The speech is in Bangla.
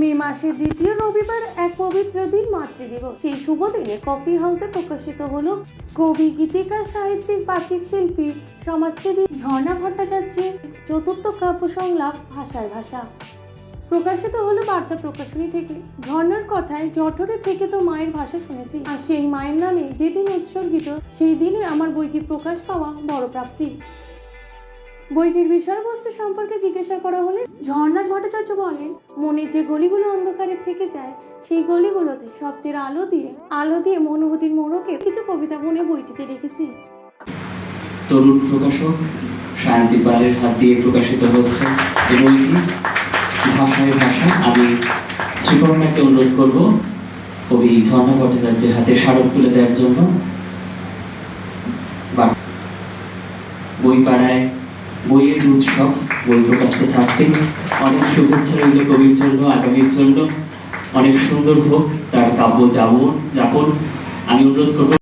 মাসের দ্বিতীয় রবিবার এক পবিত্র দিন মাতৃদিবস। সেই শুভ দিনে কফি হাউসে প্রকাশিত হলো কবি গীতিকার সাহিত্যিক বাচিক শিল্পী, সমাজসেবী ঝর্ণা ভট্টাচার্যের চতুর্থ কাব্য সংলাপ ভাষায় ভাষা। প্রকাশিত হলো বার্তা প্রকাশনী থেকে। ঝর্ণার কথায় জঠরে থেকে তো মায়ের ভাষা শুনেছি। আর সেই মায়ের নামে যেদিন উৎসর্গিত, সেই দিনে আমার বইটি প্রকাশ পাওয়া বড় প্রাপ্তি। বইটির বিষয়বস্তু সম্পর্কে জিজ্ঞাসা করা হলে ঝর্ণা ভট্টাচার্য বলেন, মনের যে গলিগুলো অন্ধকারে থেকে যায়, সেই গলিগুলোতে সবচেয়ে আলো দিয়ে আলো দিয়ে মনোভূতির মোড়কে কিছু কবিতা মনে বইটিতে রেখেছি। তরুণ প্রকাশক সায়ন্তী পালের হাত দিয়ে প্রকাশিত হচ্ছে এই বইটি। ভাষায় ভাষা আমি শ্রীকর্ণাকে অনুরোধ করব, কবি ঝর্ণা ভট্টাচার্যের হাতে স্মারক তুলে দেওয়ার জন্য। বই পাড়ায় বইয়ের উৎসব বই প্রকাশ তো থাকবে। অনেক শুভেচ্ছা রইল কবির জন্য, আগামীর জন্য। অনেক সুন্দর হোক, তার কাব্য যাপন যাপন। আমি অনুরোধ করব